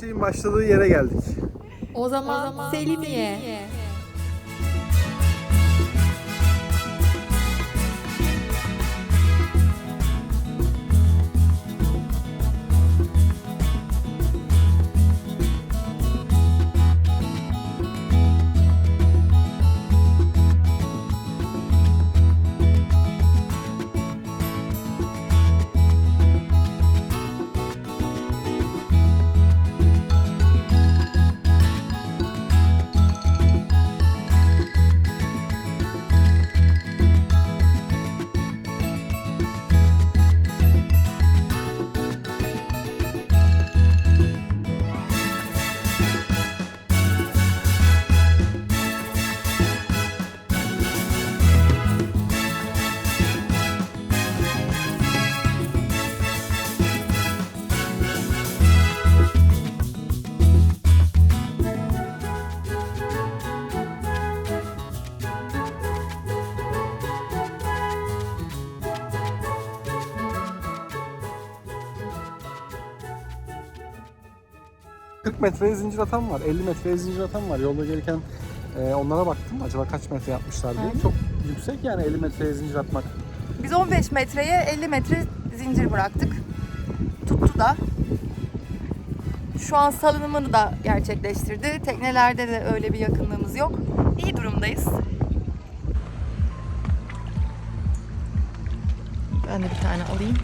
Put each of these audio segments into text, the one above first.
şeyin başladığı yere geldik. O zaman, Selimiye. Hı. 40 metreye zincir atan var, 50 metreye zincir atan var. Yolda gelirken e, onlara baktım. Acaba kaç metre yapmışlar diye. Çok yüksek yani 50 metreye zincir atmak. Biz 15 metreye 50 metre zincir bıraktık. Tuttu da. Şu an salınımını da gerçekleştirdi. Teknelerde de öyle bir yakınlığımız yok. İyi durumdayız. Ben de bir tane alayım.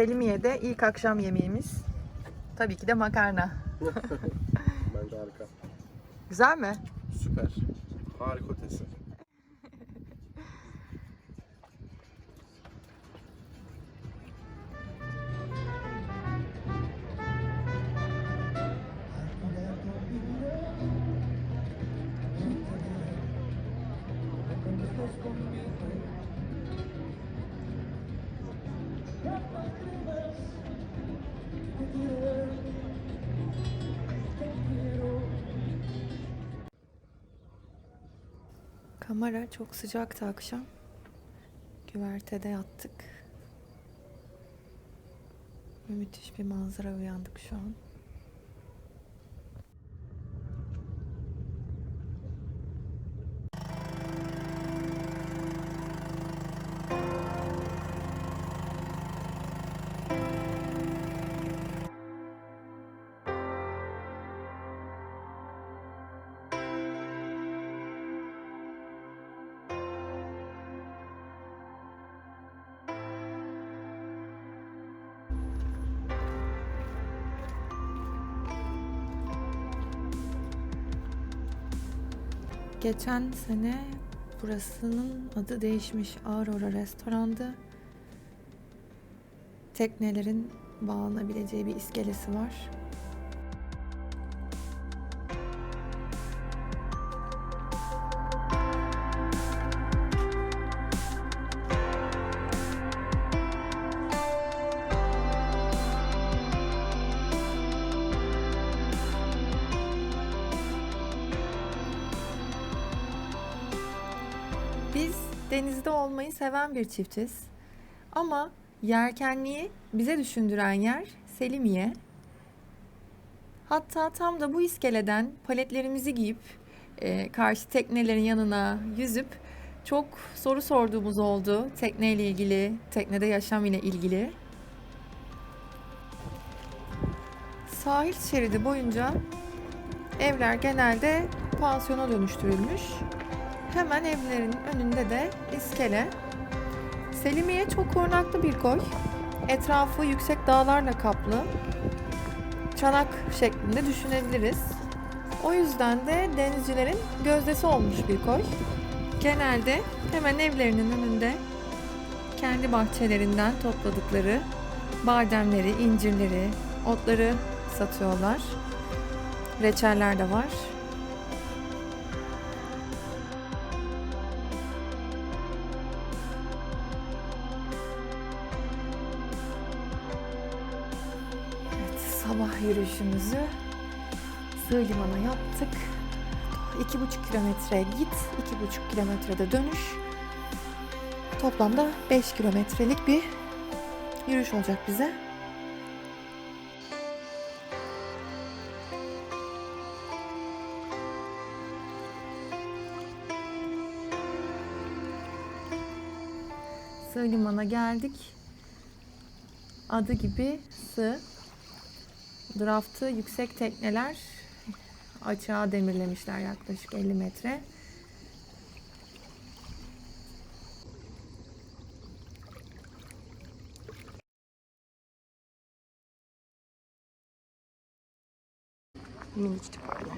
Selimiye'de ilk akşam yemeğimiz. Tabii ki de makarna. Bence harika. Güzel mi? Süper. Harika ötesi. Kamera çok sıcaktı akşam. Güvertede yattık. Müthiş bir manzara uyandık şu an. Geçen sene burasının adı değişmiş Aurora Restoran'dı. Teknelerin bağlanabileceği bir iskelesi var. Biz denizde olmayı seven bir çiftiz. Ama yelkenliği bize düşündüren yer Selimiye. Hatta tam da bu iskeleden paletlerimizi giyip e, karşı teknelerin yanına yüzüp Çok soru sorduğumuz oldu. Tekneyle ilgili, teknede yaşam ile ilgili. Sahil şeridi boyunca evler genelde pansiyona dönüştürülmüş. Hemen evlerin önünde de iskele. Selimiye çok korunaklı bir koy. Etrafı yüksek dağlarla kaplı. Çanak şeklinde düşünebiliriz. O yüzden de denizcilerin gözdesi olmuş bir koy. Genelde hemen evlerinin önünde kendi bahçelerinden topladıkları bademleri, incirleri, otları satıyorlar. Reçeller de var. Sabah yürüyüşümüzü Sığ limana yaptık. İki buçuk kilometre git, iki buçuk kilometrede dönüş. Toplamda 5 kilometrelik bir yürüyüş olacak bize. Sığ limana geldik. Adı gibi sığ. Draftı yüksek tekneler açığa demirlemişler yaklaşık 50 metre. Minicik böyle.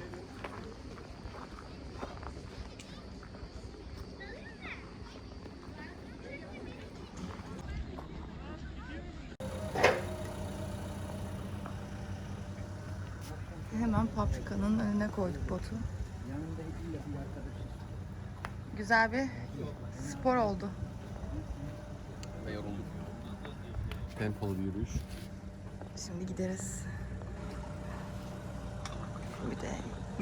Hemen paprikanın önüne koyduk botu. Güzel bir spor oldu. Ve yorulduk. Tempolu bir yürüyüş. Şimdi gideriz. Bir de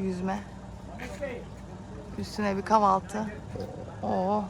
yüzme. Üstüne bir kahvaltı. Oo.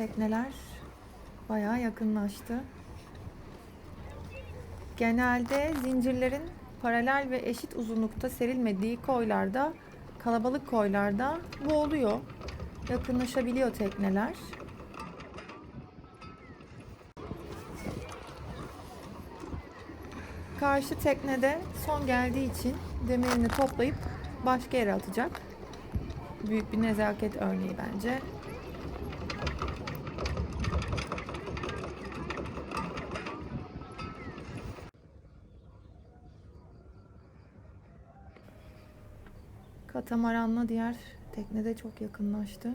Tekneler bayağı yakınlaştı. Genelde zincirlerin paralel ve eşit uzunlukta serilmediği koylarda, kalabalık koylarda bu oluyor. Yakınlaşabiliyor tekneler. Karşı teknede son geldiği için demirini toplayıp başka yere atacak. Büyük bir nezaket örneği bence. Katamaranla diğer tekne de çok yakınlaştı.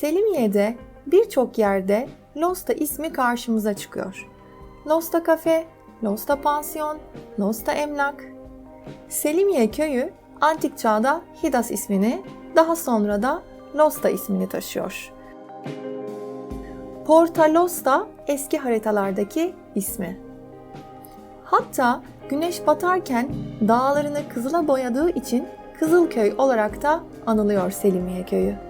Selimiye'de birçok yerde Losta ismi karşımıza çıkıyor. Losta Kafe, Losta Pansiyon, Losta Emlak. Selimiye köyü antik çağda Hidas ismini, daha sonra da Losta ismini taşıyor. Porta Losta eski haritalardaki ismi. Hatta güneş batarken dağlarını kızıla boyadığı için Kızılköy olarak da anılıyor Selimiye köyü.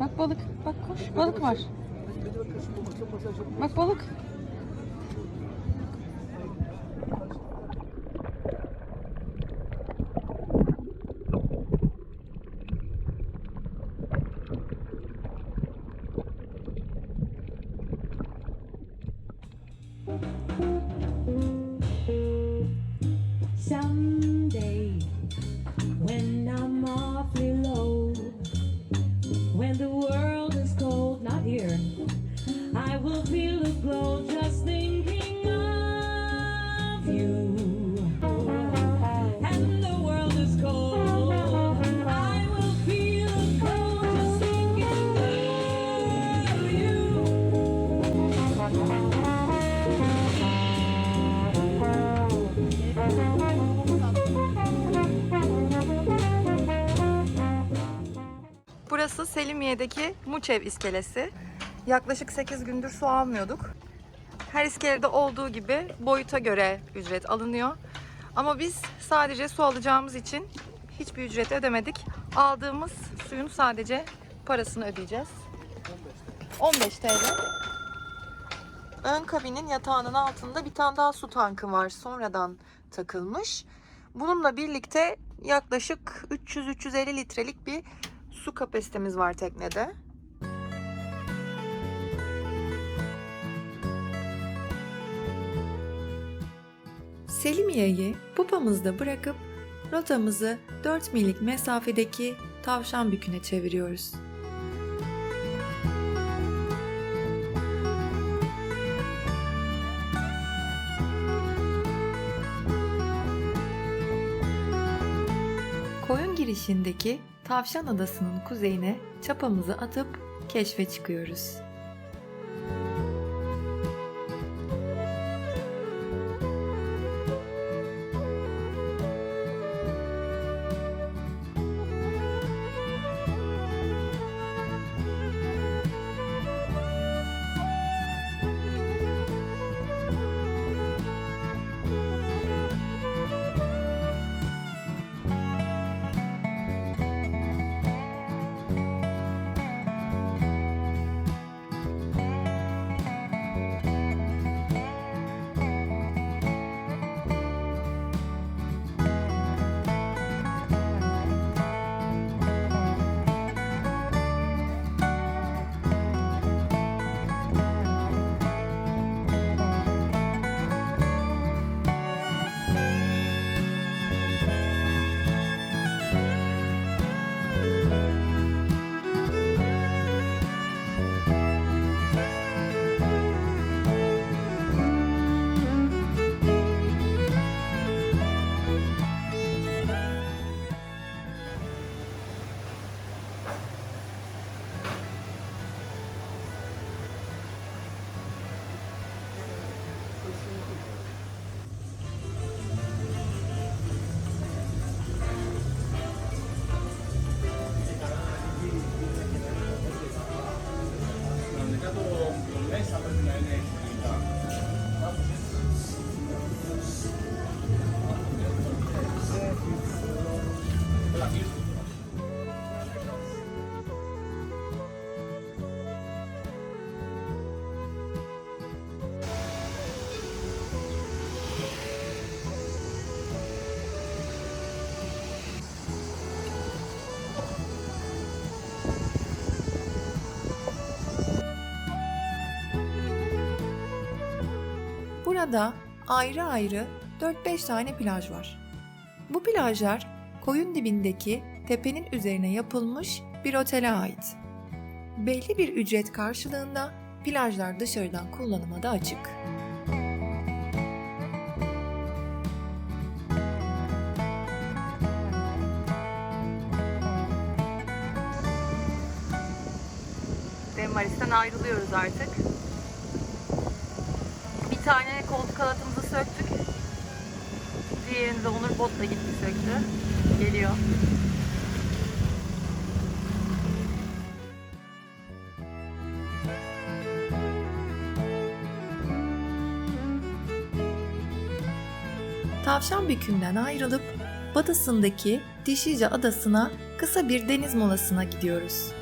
Bak balık. Bak koş. Balık var. Bak balık. Burası Selimiye'deki Muçev iskelesi. Yaklaşık 8 gündür su almıyorduk. Her iskelede olduğu gibi boyuta göre ücret alınıyor. Ama biz sadece su alacağımız için hiçbir ücret ödemedik. Aldığımız suyun sadece parasını ödeyeceğiz. 15 TL. Ön kabinin yatağının altında bir tane daha su tankı var. Sonradan takılmış. Bununla birlikte yaklaşık 300-350 litrelik bir su kapasitemiz var teknede. Selimiye'yi pupamızda bırakıp rotamızı 4 millik mesafedeki tavşan büküne çeviriyoruz. Koyun girişindeki Tavşan Adası'nın kuzeyine çapamızı atıp keşfe çıkıyoruz. Burada ayrı ayrı 4-5 tane plaj var. Bu plajlar koyun dibindeki tepenin üzerine yapılmış bir otele ait. Belli bir ücret karşılığında plajlar dışarıdan kullanıma da açık. Ve ayrılıyoruz artık. Tane koltuk halatımızı söktük. Diğerini de Onur botla gitti söktü. Geliyor. Tavşan Bükü'nden ayrılıp batısındaki Dişice Adası'na kısa bir deniz molasına gidiyoruz.